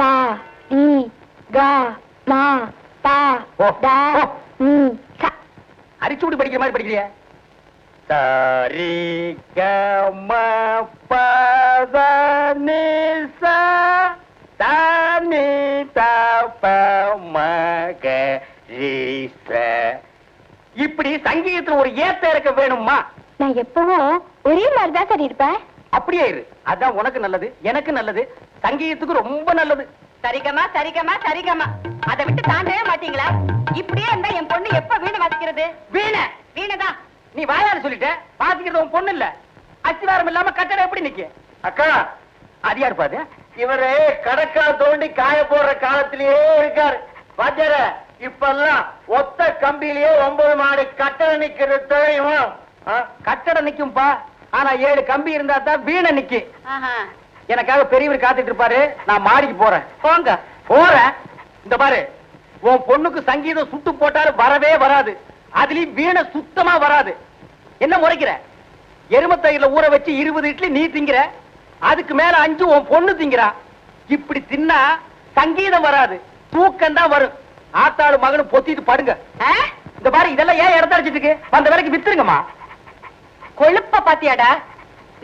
சா ரி கா மா பா டா. ம் சா. அரிச்சூடி படிக்கிற மாதிரி படிக்கிறியா? சரி கம பத நி சா. தானி தப மக ரி ச. இப்படி சங்கீதத்துல ஒரு ஏத்த இருக்க வேணுமா? நான் எப்பவும் ஒரே மாதிரி தான் சார் இருப்பேன். அப்படியே இரு. அதான் உனக்கு நல்லது எனக்கு நல்லது. சங்கீதத்துக்கு ரொம்ப நல்லது. சரிகமா சரிகமா சரிகமா அதை விட்டு தாண்டவே மாட்டீங்களா? இப்படியே இருந்தா என் பொண்ணு எப்ப வீடு வாசிக்கிறது? வீண? வீணதான் நீ வாயால சொல்லிட்ட. பாத்துக்கிறது உன் பொண்ணு இல்ல. அஸ்திவாரம் இல்லாம கட்டடம் எப்படி நிக்க? அக்கா அது யார் பாது இவரு கடக்கா தோண்டி காய போடுற காலத்திலேயே இருக்காரு. பாத்தியார இப்பெல்லாம் ஒத்த கம்பியிலேயே ஒன்பது மாடி கட்டடம் நிக்கிறது தெரியுமா? கட்டடம் நிக்கும்பா. ஆனா ஏழு கம்பி இருந்தா தான் வீணை நிக்கு. எனக்காக பெரியவர் காத்துட்டு இருப்பாரு. நான் மாடிக்கு போறேன். போங்க. போறேன். இந்த பாரு உன் பொண்ணுக்கு சங்கீதம் சுட்டு போட்டாரு வரவே வராது. அதுலயும் வீணை சுத்தமா வராது. என்ன முறைக்கிற? எருமத்தயில ஊற வச்சு இருபது இட்லி நீ திங்கிற. அதுக்கு மேல அஞ்சு உன் பொண்ணு திங்கிறா. இப்படி தின்னா சங்கீதம் வராது. தூக்கம் தான் வரும். ஆத்தாளு மகனும் பொத்திட்டு படுங்க. இந்த பாரு இதெல்லாம் ஏன் இடத்த அடிச்சிட்டு இருக்கு? அந்த வேலைக்கு வித்துருங்கம்மா. கொழுப்ப பாத்தியாடா?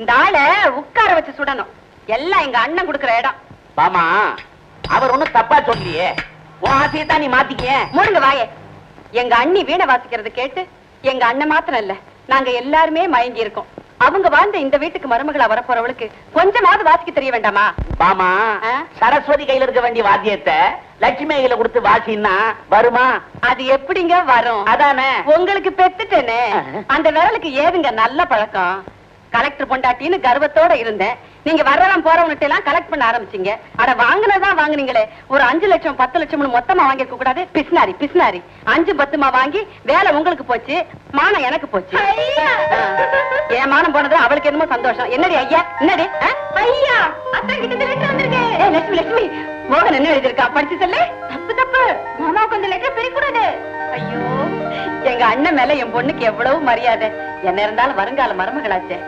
இந்த ஆளை உட்கார வச்சு சுடணும். எல்லாம் எங்க அண்ணன் குடுக்கற இடம். மாமா அவர் ஒண்ணும் தப்பா சொல்லியே உன் ஆசையை தான் நீ மாத்திக்க மூடுங்க வாயே. எங்க அண்ணி வீணை வாசிக்கிறது கேட்டு எங்க அண்ணன் மாத்திரம் இல்ல நாங்க எல்லாருமே மயங்கி இருக்கோம். அவங்க வாழ்ந்த இந்த வீட்டுக்கு மருமகளா வரப்போறவளுக்கு கொஞ்சமாவது வாசிக்க தெரிய வேண்டாமா? மாமா ஆ? சரஸ்வதி கையில இருக்க வேண்டிய வாத்தியத்தை லட்சுமி கையில கொடுத்து வாசின்னா வருமா? அது எப்படிங்க வரும்? அதானே. உங்களுக்கு பெத்துட்டேனே. அந்த விரலுக்கு ஏதுங்க நல்ல பழக்கம்? கலெக்டர் பொண்டாட்டின்னு கர்வத்தோட இருந்தேன். நீங்க வர்றவன் போறவன்கிட்ட எல்லாம் கலெக்ட் பண்ண ஆரம்பிச்சீங்க. அட வாங்குனதான் வாங்குனீங்களே. ஒரு அஞ்சு லட்சம் பத்து லட்சம் மொத்தமா வாங்கிருக்க கூடாது. பிஸ்னாரி பிஸ்னாரி அஞ்சு பத்துமா வாங்கி வேலை உங்களுக்கு போச்சு மானம் எனக்கு போச்சு. என் மானம் போனது அவளுக்கு என்னமோ சந்தோஷம். என்னடி ஐயா? என்னடி? ஐயா! லட்சுமி லட்சுமி! மோகன் என்ன எழுதிருக்கா படிச்சு சொல்லு. தப்பு தப்பு. மாமாவுக்கு அந்த லெட்டர் பிரிக்கூடாது ஐயோ! எங்க அண்ணன் மேல என் பொண்ணுக்கு எவ்வளவு மரியாதை. என்ன இருந்தாலும் வருங்கால மருமகளாச்சே.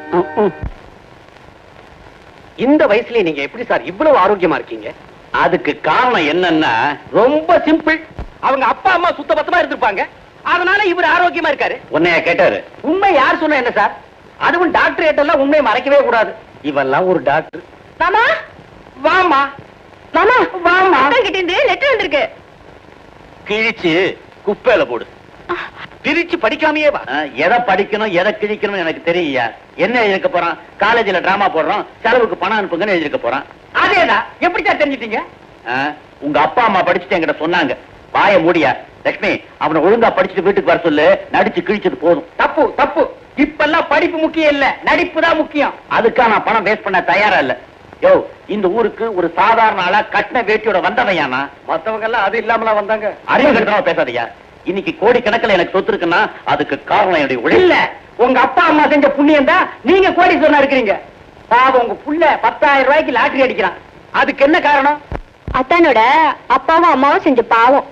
இந்த வயசுல நீங்க எப்படி சார் இவ்வளவு ஆரோக்கியமா இருக்கீங்க? அதுக்கு காரணம் என்னன்னா ரொம்ப சிம்பிள். அவங்க அப்பா அம்மா சுத்த பத்தமா இருந்திருப்பாங்க. அதனால இவர் ஆரோக்கியமா இருக்காரு. உன்னைய கேட்டாரு. உண்மை யார் சொன்ன என்ன சார்? அதுவும் டாக்டர் கிட்டலாம் உண்மையை மறைக்கவே கூடாது. இவெல்லாம் ஒரு டாக்டர். மாமா வாமா மாமா வாமா கிட்ட இருந்து லெட்டர் வந்திருக்கு. கிழிச்சு குப்பையில போடு. பிரிச்சு படிக்காமையே வா. எதை படிக்கணும் எதை கிழிக்கணும் எனக்கு தெரியுயா என்ன எழுதிருக்க போறான் காலேஜ்ல டிராமா போடுறோம் செலவுக்கு பணம் அனுப்புங்கன்னு எழுதிருக்க போறான் அதேதான் எப்படி சார் தெரிஞ்சிட்டீங்க உங்க அப்பா அம்மா படிச்சுட்டு என்கிட்ட சொன்னாங்க. வாய மூடியா? லட்சுமி அவனை ஒழுங்கா படிச்சுட்டு வீட்டுக்கு வர சொல்லு. நடிச்சு கிழிச்சது போதும். தப்பு தப்பு. இப்பெல்லாம் படிப்பு முக்கியம் இல்ல. நடிப்பு தான் முக்கியம். அதுக்காக நான் பணம் வேஸ்ட் பண்ண தயாரா இல்ல? யோ இந்த ஊருக்கு ஒரு சாதாரண ஆளா கட்டின வேட்டியோட வந்தவையானா மத்தவங்க எல்லாம் அது இல்லாமலா வந்தாங்க. அறிவு கட்டணமா பேசாதயா இன்னைக்கு கோடி எனக்கு சொத்து இருக்குன்னா அதுக்கு காரணம் என்னுடைய இல்ல. உழைப்பு உங்க அப்பா அம்மா செஞ்ச புண்ணியம் தான் நீங்க கோடீஸ்வரனா இருக்கிறீங்க. பாவம் உங்க புள்ள பத்தாயிரம் ரூபாய்க்கு லாட்டரி அடிக்கிறான். அதுக்கு என்ன காரணம்? அத்தானோட அப்பாவும் அம்மாவும் செஞ்ச பாவம்.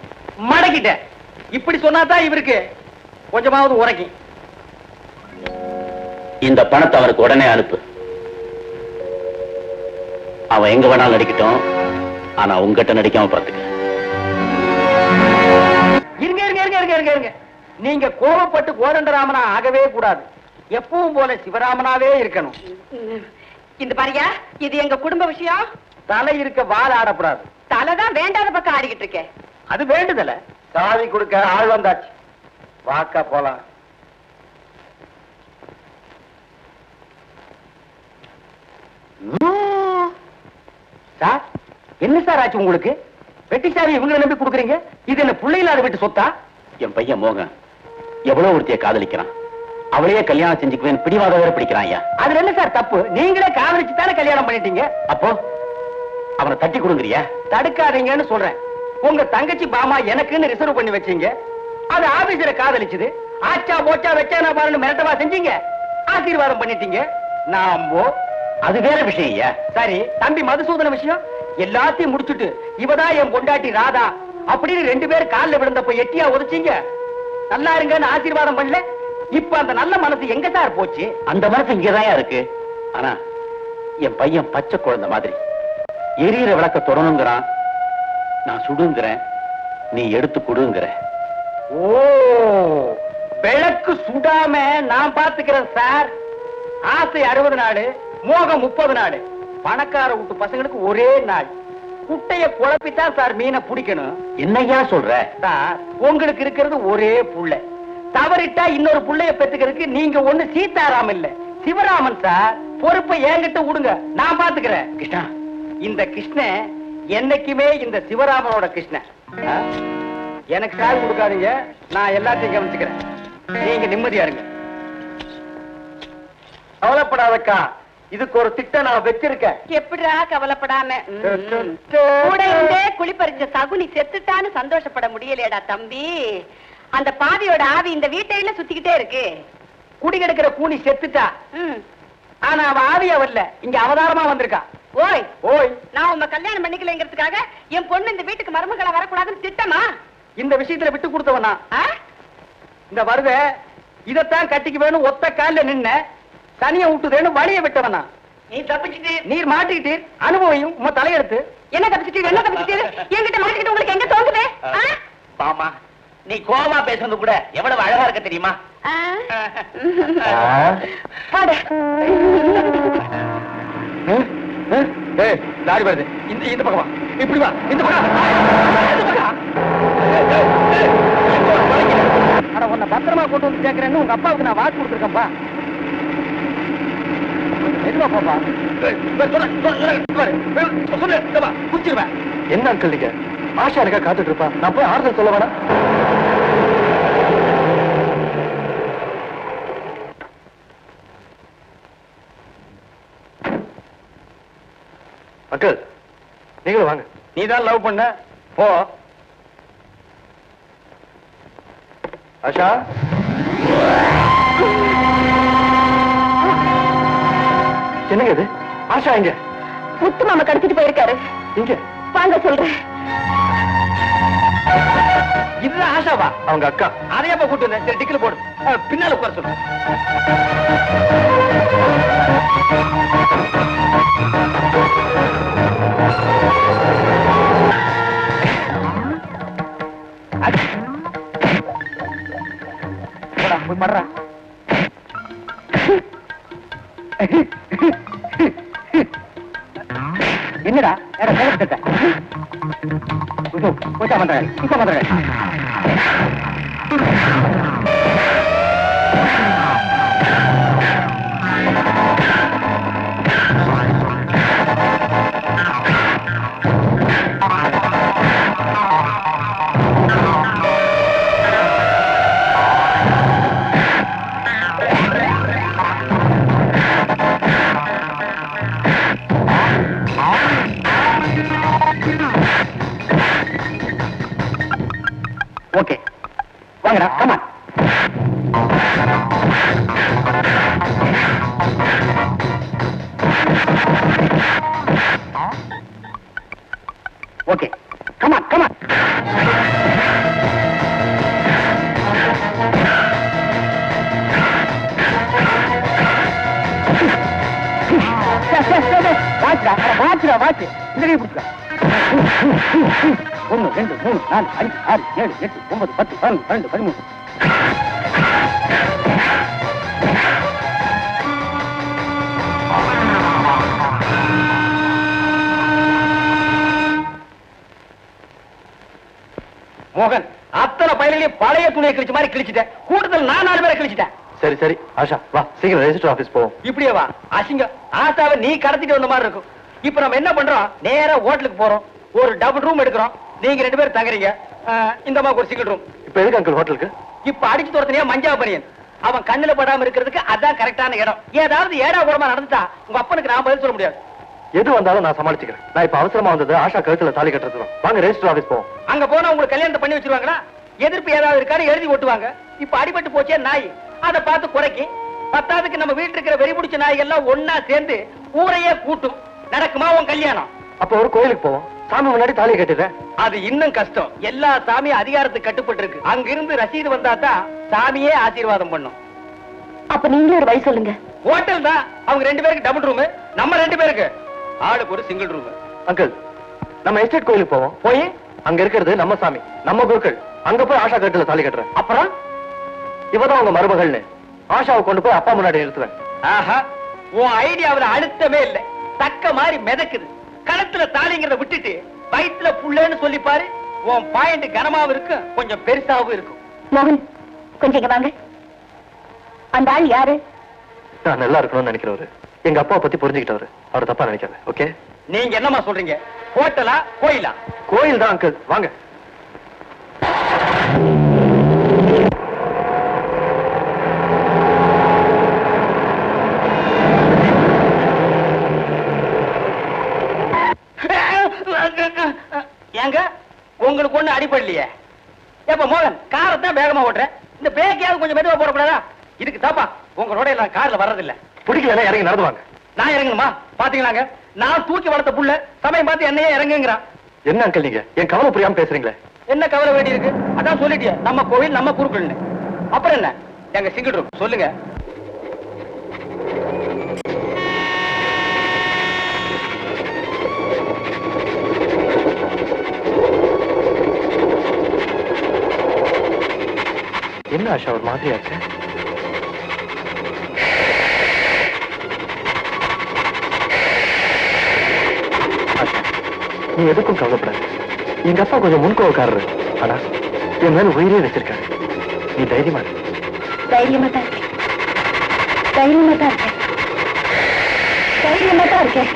மடக்கிட்ட இப்படி சொன்னாதான் இவருக்கு கொஞ்சமாவது உரைக்கும். இந்த பணத்தை அவனுக்கு உடனே அனுப்பு. அவன் எங்க வேணாலும் நடிக்கட்டும். ஆனா உங்ககிட்ட நடிக்காம பார்த்துக்க இருங்க நீங்க கோபப்பட்டு கோதண்டராமனா ஆகவே கூடாது. எப்பவும் போல சிவராமனாவே இருக்கணும். இந்த பாரியா இது எங்க குடும்ப விஷயம்? தலை இருக்க வால் ஆடக்கூடாது தலைதான் வேண்டாத பக்கம் ஆடிக்கிட்டு இருக்கேன் அது வேண்டுதல. சாவி கொடுக்க ஆள் வந்தாச்சு. வாக்கா போலாம். சார் என்ன சார் ஆச்சு உங்களுக்கு? வெட்டி சாவி இவங்களை நம்பி கொடுக்குறீங்க? இது என்ன பிள்ளை இல்லாத வீட்டு சொத்தா? என் பையன் மோகன். எவ்வளவு ஒருத்திய காதலிக்கிறான். அவளையே கல்யாணம் செஞ்சுக்குவேன் பிடிவாத வேற பிடிக்கிறான் ஐயா. அதுல என்ன சார் தப்பு? நீங்களே காதலிச்சு தானே கல்யாணம் பண்ணிட்டீங்க? அப்போ அவனை தட்டி கொடுங்கறியா? தடுக்காதீங்கன்னு சொல்றேன். உங்க தங்கச்சி பாமா எனக்குன்னு ரிசர்வ் பண்ணி வச்சீங்க. அது ஆபீஸ்ல காதலிச்சது. ஆச்சா போச்சா வச்சானா பாருன்னு மிரட்டவா செஞ்சீங்க. ஆசீர்வாதம் பண்ணிட்டீங்க. நாமோ அது வேற விஷயம் ஐயா. சரி. தம்பி மதுசூதன விஷயம். எல்லாத்தையும் முடிச்சுட்டு இவதான் என் பொண்டாட்டி ராதா. அப்படின்னு ரெண்டு பேரும் கால்ல விழுந்தப்ப எட்டியா உதைச்சீங்க. நல்லா இருங்கன்னு ஆசீர்வாதம் பண்ணல. இப்ப அந்த நல்ல மனசு எங்க சார் போச்சு? அந்த மனசு இங்கதான் இருக்கு? ஆனா என் பையன் பச்சை குழந்தை மாதிரி. எரியிற விளக்க தொடணுங்கிறான். நான் சுடுங்கிறேன். நீ எடுத்து கொடுங்கிற. ஓ விளக்கு சுடாம நான் பாத்துக்கிறேன் சார். ஆசை அறுபது நாள் மோகம் முப்பது நாள். பணக்கார வீட்டு பசங்களுக்கு ஒரே நாள். குட்டைய குழப்பித்தான் சார் மீனை பிடிக்கணும். என்னையா சொல்ற? சார் உங்களுக்கு இருக்கிறது ஒரே புள்ள. தவறிட்டா இன்னொரு புள்ளைய பெத்துக்கிறதுக்கு நீங்க ஒண்ணு சீதாராம் இல்ல. சிவராமன் சார் பொறுப்பை என்கிட்ட விடுங்க நான் பாத்துக்கிறேன். கிருஷ்ணா. இந்த கிருஷ்ணன் என்னைக்குமே இந்த சிவராமனோட கிருஷ்ணன்? எனக்கு கால் கொடுக்காதீங்க. நான் எல்லாத்தையும் கவனிச்சுக்கிறேன். நீங்க நிம்மதியா இருங்க. கவலைப்படாதக்கா. இதுக்கு ஒரு திட்டம் நான் வச்சிருக்கேன். எப்படிடா கவலைப்படாம. கூட இருந்தே குளிப்பறிஞ்ச சகுனி செத்துட்டான்னு சந்தோஷப்பட முடியலையடா தம்பி. அந்த பாவியோட ஆவி இந்த வீட்டையில சுத்திக்கிட்டே இருக்கு. குடி கிடக்கிற கூனி செத்துட்டா. ஆனா அவ ஆவியா வரல இங்க அவதாரமா வந்திருக்கா. ஓய். ஓய். நான் உங்க கல்யாணம் பண்ணிக்கலைங்கிறதுக்காக என் பொண்ணு இந்த வீட்டுக்கு மருமகளா வரக்கூடாதுன்னு திட்டமா? இந்த விஷயத்துல விட்டு கொடுத்தவனா? இந்த வருவ இதத்தான் கட்டிக்கு வேணும் ஒத்த கால்ல நின்ன. தனிய விட்டுதேன்னு வழிய விட்டவனா நீ தப்பிச்சுட்டு நீர் மாட்டிக்கிட்டீர் அனுபவியும் உங்க தலையெடுத்து என்ன தப்பிச்சுட்டு என்ன தப்பிச்சுட்டு என்கிட்ட மாட்டிக்கிட்டு உங்களுக்கு எங்க தோங்குது? பாமா நீ கோவமா பேசுறது கூட எவ்வளவு அழகா இருக்க தெரியுமா லாரி வருது இந்த இந்த பக்கம் இப்படி வா இந்த பக்கம் உன்னை பத்திரமா கொண்டு வந்து சேர்க்கிறேன்னு உங்க அப்பாவுக்கு நான் வாக்கு கொடுத்துருக்கேன்ப்பா போப்பா? என்ன அங்கிள் நீங்க? ஆஷா எனக்கா காத்துட்டு இருப்பா. நான் போய் ஆறுதல் சொல்ல வேணாம். அங்கிள் நீங்களும் வாங்க. நீ தான் லவ் பண்ண? போ. ஆஷா? என்னங்க இது? ஆஷா இங்க முத்து மாமா கடத்திட்டு போயிருக்காரு. இங்க வாங்க சொல்றேன். இதுதான் ஆஷாவா? அவங்க அக்கா. அதையே அப்ப கூட்டு சரி டிக்கில போடு. பின்னால உட்கார சொல்லு. ஓகே கமா கமா வாட்ச்டா ஒன்னு ரெண்டு மூணு நாலு அஞ்சு ஆறு ஏழு எட்டு ஒன்பது பத்து பதினொன்று பன்னெண்டு பதிமூணு மோகன் அத்தனை பயிலையும் பழைய துணியை கிழிச்ச மாதிரி கிழிச்சிட்டேன். கூட்டத்தில் நான் நாலு பேரை கிழிச்சிட்டேன். சரி சரி. ஆஷா வா. சீக்கிரம் ரெஜிஸ்டர் ஆபீஸ் போவோம். இப்படியே வா. அசிங்கம். ஆசாவை நீ கடத்திட்டு வந்த மாதிரி இருக்கும். இப்ப நம்ம என்ன பண்றோம்? நேரா ஹோட்டலுக்கு போறோம். ஒரு டபுள் ரூம் எடுக்கிறோம். நீங்க ரெண்டு பேரும் தங்குறீங்க. இந்த மாதிரி ஒரு சிங்கிள் ரூம் இப்போ எதுக்கு அங்கிள் ஹோட்டலுக்கு இப்ப அடிச்சு துரத்தனியா மஞ்சா பனியன். அவன் கண்ணுல படாம இருக்கிறதுக்கு அதான் கரெக்டான இடம். ஏதாவது ஏடா கூடமா நடந்துட்டா உங்க அப்பனுக்கு நான் பதில் சொல்ல முடியாது. எது வந்தாலும் நான் சமாளிச்சுக்கிறேன். நான் இப்ப அவசரமா வந்தது ஆஷா கழுத்துல தாலி கட்டுறது வாங்க ரெஜிஸ்டர் ஆபீஸ் போவோம். அங்க போனா உங்களுக்கு கல்யாணத்தை பண்ணி வச்சிருவாங்களா? எதிர்ப்பு ஏதாவது இருக்காரு எழுதி ஓட்டுவாங்க. இப்ப அடிபட்டு போச்சே நாய். அதை பார்த்து குறைக்கி. பத்தாவதுக்கு நம்ம வீட்டுல இருக்கிற வெறி பிடிச்ச நாய் எல்லாம் ஒன்னா சேர்ந்து ஊரையே கூட்டும். நடக்குமா உன் கல்யாணம்? அப்போ ஒரு கோயிலுக்கு போவோம். சாமி முன்னாடி தாலியை கட்டிடுறேன் அது இன்னும் கஷ்டம். எல்லா சாமியும் அதிகாரத்துக்கு கட்டுப்பட்டு இருக்கு அங்க இருந்து ரசீது வந்தா தான் சாமியே ஆசீர்வாதம் பண்ணும். அப்ப நீங்களே ஒரு வழி சொல்லுங்க. ஹோட்டல் தான். அவங்க ரெண்டு பேருக்கு டபுள் ரூம் நம்ம ரெண்டு பேருக்கு. ஆளுக்கு ஒரு சிங்கிள் ரூம் அங்கிள் நம்ம எஸ்டேட் கோயிலுக்கு போவோம். போய் அங்க இருக்கிறது நம்ம சாமி நம்ம குருக்கள். அங்க போய் ஆஷா கழுத்துல தாலி கட்டுறேன். அப்புறம் இவதான் உங்க மருமகள்னு. ஆஷாவை கொண்டு போய் அப்பா முன்னாடி நிறுத்துவேன். ஆஹா உன் ஐடியாவுல அழுத்தமே இல்ல. தக்க மாதிரி மிதக்குது. கணத்துல தாலிங்கிறத விட்டுட்டு வயித்துல புள்ளன்னு சொல்லி பாரு உன் பாயிண்ட் கனமாவும் இருக்கும் கொஞ்சம் பெருசாவும் இருக்கும். மோகன் கொஞ்சம் இங்க வாங்க. அந்த ஆள் யாரு? நான் நல்லா இருக்கணும்னு நினைக்கிறவரு. எங்க அப்பா பத்தி புரிஞ்சுக்கிட்டவரு. அவர் தப்பா நினைக்காத ஓகே நீங்க என்னமா சொல்றீங்க? ஹோட்டலா கோயிலா? கோயில் தான் அங்கிள் வாங்க. ஏங்க உங்களுக்கு ஒண்ணு அடிப்படலையே ஏப்ப மோகன் காரை தான் வேகமா ஓட்டுறேன் இந்த பிரேக்கையாவது கொஞ்சம் மெதுவா போடக்கூடாதா? இதுக்கு தாப்பா உங்களோட எல்லாம் கார்ல வர்றதில்ல. பிடிக்கலன்னா இறங்கி நடந்து வாங்க நான் இறங்கணுமா? பாத்தீங்களாங்க? நான் தூக்கி வளர்த்த புள்ள சமயம் பார்த்து என்னையே இறங்குங்கிறான். என்ன அங்கிள் நீங்க? என் கவலை புரியாம பேசுறீங்களே. என்ன கவலை வேண்டி இருக்கு? அதான் சொல்லிட்டியே நம்ம கோவில் நம்ம குருக்கள்னு. அப்புறம் என்ன? எங்க சிங்கிள் ரூம் சொல்லுங்க. என்ன ஆஷா ஒரு மாதிரியா நீ எதுக்கும் கவலைப்படாது. எங்க அப்பா கொஞ்சம் முன்கோவக்காரரு. ஆனா என் மேல உயிரே வச்சிருக்காரு. நீ தைரியமா தைரியமா தான் இருக்கேன். தைரியமா தான் இருக்கேன். தைரியமா தான் இருக்கேன்.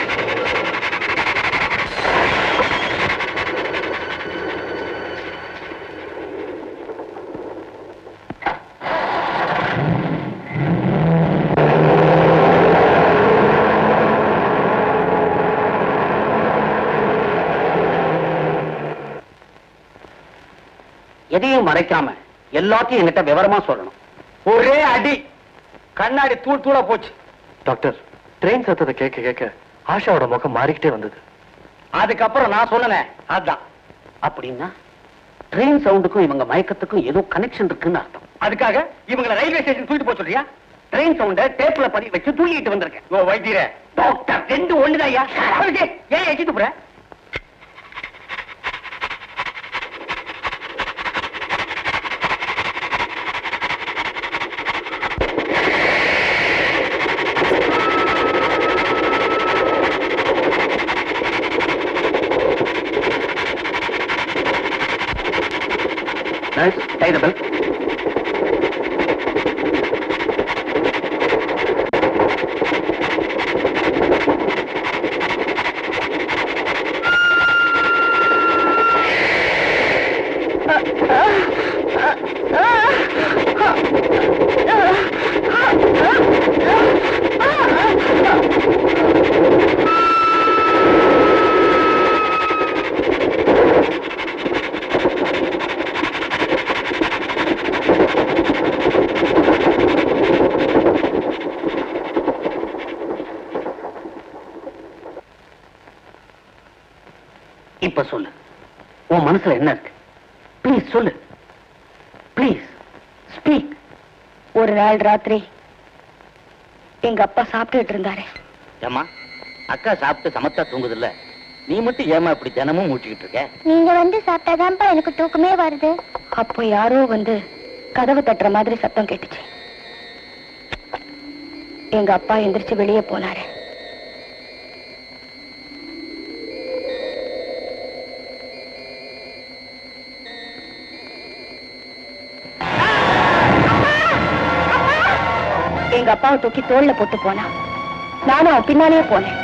எதையும் மறைக்காம எல்லாத்தையும் என்கிட்ட விவரமா சொல்லணும். ஒரே அடி. கண்ணாடி தூள் தூளா போச்சு. டாக்டர் ட்ரெயின் சத்தத்தை கேட்க கேட்க ஆஷாவோட முகம் மாறிக்கிட்டே வந்தது. அதுக்கப்புறம் நான் சொன்னேன் அதான். அப்படின்னா ட்ரெயின் சவுண்டுக்கும் இவங்க மயக்கத்துக்கும் ஏதோ கனெக்ஷன் இருக்குன்னு அர்த்தம். அதுக்காக இவங்களை ரயில்வே ஸ்டேஷன் தூக்கிட்டு போக சொல்றியா? ட்ரெயின் சவுண்ட டேப்ல பதிவு வச்சு தூக்கிட்டு வந்திருக்கேன். ஓ வைத்தியரே. டாக்டர் ரெண்டு ஒண்ணுதாய்யா அவனுக்கு ஏன் எச்சிட்டு போற? இப்ப சொல்லு. உன் மனசுல என்ன இருக்கு? ப்ளீஸ் சொல்லு. ப்ளீஸ் ஸ்பீக் ஒரு நாள் ராத்திரி எங்க அப்பா சாப்பிட்டுட்டு இருந்தாரு. ஏமா அக்கா சாப்பிட்டு சமத்தா தூங்குதுல்ல? நீ மட்டும் ஏமா இப்படி தினமும் மூச்சுக்கிட்டு இருக்க? நீங்க வந்து சாப்பிட்டாதான்ப்பா எனக்கு தூக்கமே வருது. அப்போ யாரோ வந்து கதவு தட்டுற மாதிரி சத்தம் கேட்டுச்சு. எங்க அப்பா எந்திரிச்சு வெளியே போனாரு. அப்பாவை தூக்கி தோல்ல போட்டு போனா நானும் அவன் பின்னாலேயே போனேன்.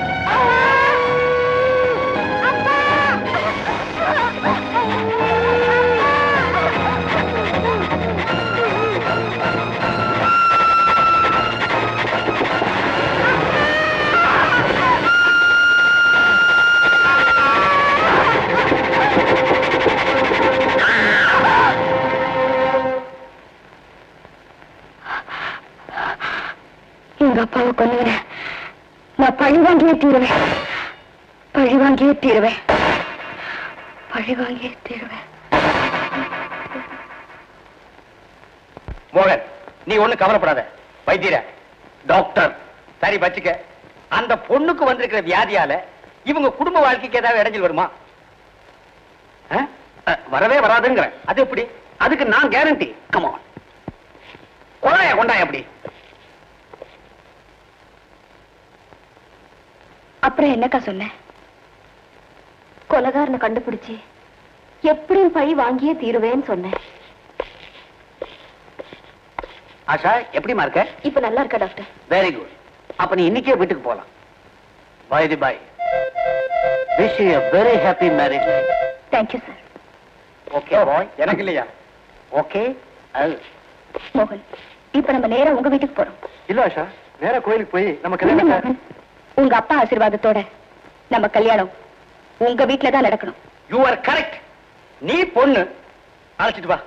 தீருவேன். பழி வாங்கியே தீருவேன். பழி வாங்கியே தீருவேன். மோகன் நீ ஒண்ணு கவலைப்படாத. வைத்தியர டாக்டர் சரி வச்சுக்க. அந்த பொண்ணுக்கு வந்திருக்கிற வியாதியால இவங்க குடும்ப வாழ்க்கைக்கு ஏதாவது இடைஞ்சல் வருமா? வரவே வராதுங்கிற அது எப்படி? அதுக்கு நான் கேரண்டி கமான் கொண்டாய கொண்டாய அப்படி. அப்புறம் என்னக்கா சொன்ன? கொலகாரனை கண்டுபிடிச்சு எப்படியும் பழி வாங்கியே தீருவேன்னு சொன்னேன் ஆஷா எப்படிமா இருக்க? இப்ப நல்லா இருக்கா டாக்டர்? வெரி குட் அப்ப நீ இன்னைக்கே வீட்டுக்கு போலாம். By the by wish you very happy marriage thank you sir okay bye எனக்கு இல்லையா? ஓகே மோகன் இப்ப நம்ம நேரா உங்க வீட்டுக்கு போறோம். இல்ல ஆஷா. நேரா கோயிலுக்கு போய் நம்ம கல்யாணம் உங்க அப்பா ஆசீர்வாதத்தோட நம்ம கல்யாணம் உங்க வீட்டுல தான் நடக்கணும். யூ ஆர் கரெக்ட் நீ பொண்ணு. அழைச்சிட்டு வா.